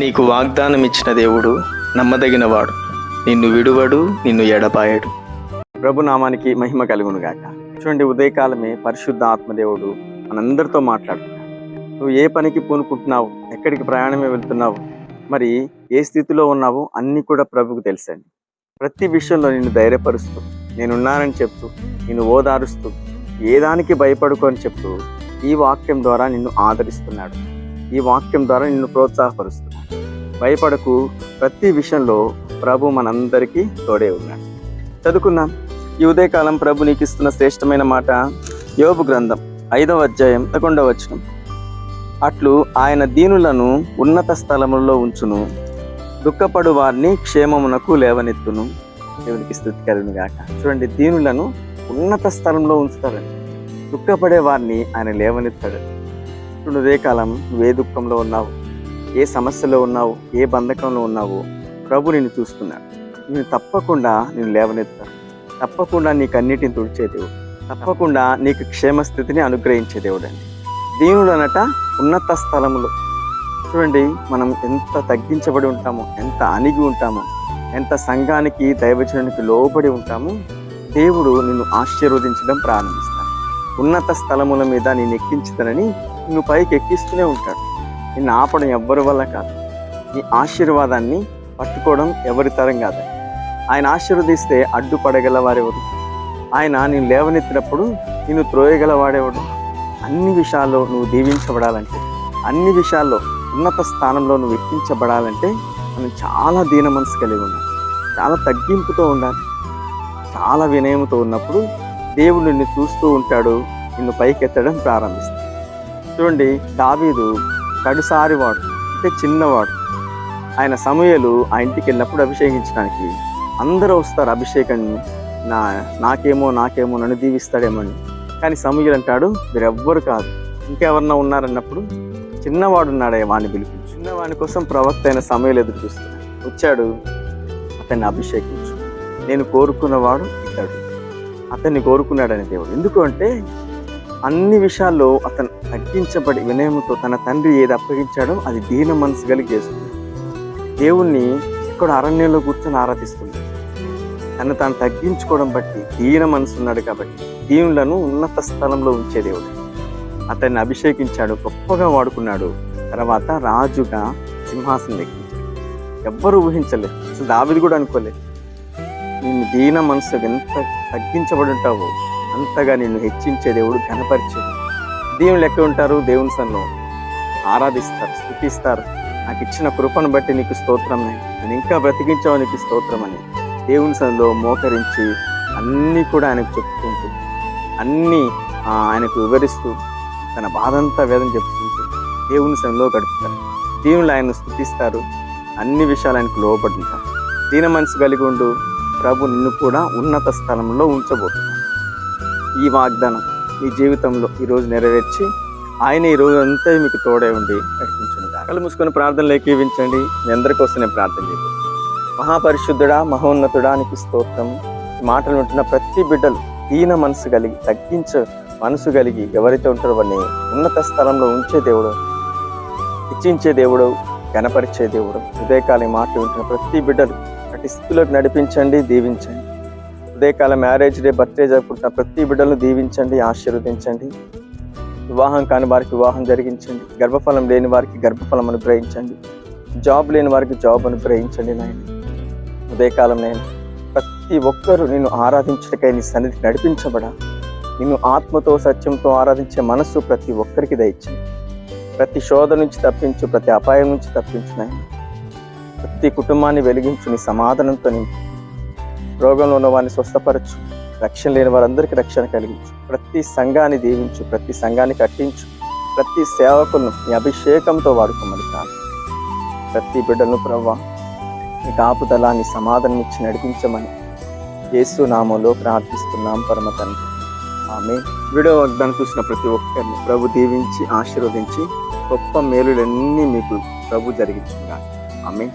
నీకు వాగ్దానం ఇచ్చిన దేవుడు నమ్మదగినవాడు. నిన్ను విడువడు నిన్ను ఎడపాయడు ప్రభు నామానికి మహిమ కలుగును గాక. చూడండి ఉదయకాలమే పరిశుద్ధ ఆత్మదేవుడు మనందరితో మాట్లాడుతున్నాడు. నువ్వు ఏ పనికి పూనుకుంటున్నావు? ఎక్కడికి ప్రయాణమే వెళ్తున్నావు? మరి ఏ స్థితిలో ఉన్నావో? అన్నీ కూడా ప్రభుకు తెలుసండి. ప్రతి విషయంలో నిన్ను ధైర్యపరుస్తూ నేనున్నానని చెప్తూ నిన్ను ఓదారుస్తూ ఏ దానికి భయపడుకో అని చెప్తూ ఈ వాక్యం ద్వారా నిన్ను ఆదరిస్తున్నాడు. ఈ వాక్యం ద్వారా నిన్ను ప్రోత్సాహపరుస్తున్నాను భయపడకు. ప్రతి విషయంలో ప్రభు మనందరికీ తోడే ఉన్నాడు. చదువుకుందాం. ఈ ఉదయకాలం ప్రభు నీకు ఇస్తున్న శ్రేష్టమైన మాట యోబు గ్రంథం ఐదవ అధ్యాయం పదకొండవ వచనం. అట్లు ఆయన దీనులను ఉన్నత స్థలములలో ఉంచును. దుఃఖపడు వారిని క్షేమమునకు లేవనెత్తును. దేవునికి స్థుతి కలుగును గాక. చూడండి దీనులను ఉన్నత స్థలంలో ఉంచుతారండి దుఃఖపడే వారిని ఆయన లేవనెత్తాడు. ఇప్పుడు కాలం నువ్వే దుఃఖంలో ఉన్నావు? ఏ సమస్యలో ఉన్నావు? ఏ బంధకంలో ఉన్నావు? ప్రభు నిన్ను చూస్తున్నాడు. నేను తప్పకుండా నేను లేవనెత్తాను తప్పకుండా నీకు అన్నిటిని తుడిచే దేవుడు. తప్పకుండా నీకు క్షేమస్థితిని అనుగ్రహించే దేవుడు అండి అనట ఉన్నత స్థలములు. చూడండి మనం ఎంత తగ్గించబడి ఉంటామో ఎంత అణిగి ఉంటామో ఎంత సంఘానికి దైవచనానికి లోబడి ఉంటామో దేవుడు నిన్ను ఆశీర్వదించడం ప్రారంభిస్తాడు. ఉన్నత స్థలముల మీద నేను ఎక్కించుతానని నిన్ను పైకి ఎక్కిస్తూనే ఉంటాడు నిన్ను ఆపడం ఎవ్వరి వల్ల కాదు. నీ ఆశీర్వాదాన్ని పట్టుకోవడం ఎవరి తరం కాదు. ఆయన ఆశీర్వదిస్తే అడ్డుపడగల వారెవరు? ఆయన నేను లేవనెత్తినప్పుడు నిన్ను త్రోయగలవాడేవాడు అన్ని విషయాల్లో నువ్వు దీవించబడాలంటే అన్ని విషయాల్లో ఉన్నత స్థానంలో నువ్వు ఎక్కించబడాలంటే మనం చాలా దీన మనసు కలిగి ఉండాలి. చాలా తగ్గింపుతో ఉండాలి. చాలా వినయంతో ఉన్నప్పుడు దేవుడు నిన్ను చూస్తూ ఉంటాడు నిన్ను పైకెత్తడం ప్రారంభిస్తాడు. చూడండి దావీదు కడుసారి వాడు అంటే చిన్నవాడు. ఆయన సమయలు ఆ ఇంటికి వెళ్ళినప్పుడు అభిషేకించడానికి అందరూ వస్తారు అభిషేకం నా నాకేమో నాకేమో నన్ను దీవిస్తాడేమో అని కానీ సమూహలు అంటాడు మీరెవ్వరు కాదు. ఇంకెవరన్నా ఉన్నారన్నప్పుడు చిన్నవాడు ఉన్నాడే వాడిని పిలిపించు. చిన్నవాడి కోసం ప్రవక్త అయిన సమయాలు ఎదురు చూస్తున్నాడు వచ్చాడు అతన్ని అభిషేకించు. నేను కోరుకున్నవాడు ఇతడు. అతన్ని కోరుకున్నాడని దేవుడు. ఎందుకు అంటే అన్ని విషయాల్లో అతను తగ్గించబడి వినయముతో తన తండ్రి ఏది అప్పగించాడో అది దీన మనసు కలిగి చేస్తుంది దేవుణ్ణి ఇక్కడ అరణ్యంలో కూర్చొని ఆరాధిస్తుంది. తను తాను తగ్గించుకోవడం బట్టి దీన మనసు ఉన్నాడు కాబట్టి దీనులను ఉన్నత స్థలంలో ఉంచే దేవుడు. అతన్ని అభిషేకించాడు గొప్పగా వాడుకున్నాడు. తర్వాత రాజుగా సింహాసనం ఎక్కించాడు. ఎవ్వరూ ఊహించలేదు. అసలు దావిది కూడా అనుకోలేదు. నిన్ను దీన మనసు ఎంత తగ్గించబడి ఉంటావో అంతగా నిన్ను హెచ్చించే దేవుడు కనపరిచేది దేవుని లెక్క ఉంటారు? దేవుని సన్లో ఆరాధిస్తారు స్థుతిస్తారు. నాకు ఇచ్చిన కృపను బట్టి నీకు స్తోత్రం నేను ఇంకా బ్రతికించావు నీకు స్తోత్రం అని దేవుని సన్లో మోకరించి అన్నీ కూడా ఆయనకు చెప్పుకుంటూ అన్నీ ఆయనకు వివరిస్తూ తన బాధంతా వేదం చెప్పుకుంటూ దేవుని సన్లో గడుపుతారు. దేవుళ్ళు ఆయన స్థుతిస్తారు. అన్ని విషయాలు ఆయనకు లోపడుతారు దీన మనసు కలిగి ఉండు. ప్రభు నిన్ను కూడా ఉన్నత స్థలంలో ఉంచబోతున్నాను ఈ వాగ్దానం మీ జీవితంలో ఈరోజు నెరవేర్చి ఆయన ఈ రోజు అంతా మీకు తోడే ఉండి నడిపించండి. కళ్ళు మూసుకొని ప్రార్థనలు ఏకీవించండి. మీ అందరి కోసం నేను ప్రార్థన చేయండి మహాపరిశుద్ధుడా మహోన్నతుడా నీకు స్తోత్రం. మాటలు వింటున్న ప్రతి బిడ్డలు దీన మనసు కలిగి తగ్గించ మనసు కలిగి ఎవరైతే ఉంటారో వాడిని ఉన్నత స్థలంలో ఉంచే దేవుడు ఇచ్చించే దేవుడు గణపరిచే దేవుడు. హృదయకాలి మాటలు వింటున్న ప్రతి బిడ్డలు అటు స్థితిలోకి నడిపించండి దీవించండి. ఉదయకాలం మ్యారేజ్ డే బర్త్డే జరుపుకుంటున్న ప్రతి బిడ్డలను దీవించండి ఆశీర్వదించండి. వివాహం కాని వారికి వివాహం జరిగించండి. గర్భఫలం లేని వారికి గర్భఫలం అనుగ్రహించండి. జాబ్ లేని వారికి జాబ్ అనుగ్రహించండి నాయన. ఉదయకాలం నేను ప్రతి ఒక్కరూ నిన్ను ఆరాధించటకై నీ సన్నిధికి నడిపించబడా. నిన్ను ఆత్మతో సత్యంతో ఆరాధించే మనస్సు ప్రతి ఒక్కరికి దయచింది ప్రతి శోధ నుంచి తప్పించు ప్రతి అపాయం నుంచి తప్పించు నాయన. ప్రతి కుటుంబాన్ని వెలిగించు నీ సమాధానంతో నింపు రోగంలో ఉన్న వారిని స్వస్థపరచు. రక్షణ లేని వారందరికీ రక్షణ కలిగించు. ప్రతి సంఘాన్ని దీవించు ప్రతి సంఘాన్ని కట్టించు ప్రతి సేవకులను నీ అభిషేకంతో వాడుకోమని కాదు ప్రతి బిడ్డను ప్రవ్వా నీ కాపుదల నీ సమాధానం ఇచ్చి నడిపించమని యేసు నామంలో ప్రార్థిస్తున్నాం పరమ తండ్రి. ఆమె వీడియో వాగ్దానం చూసిన ప్రతి ఒక్కరిని ప్రభు దీవించి ఆశీర్వదించి గొప్ప మేలులన్నీ మీకు ప్రభు జరిగించుగా ఆమె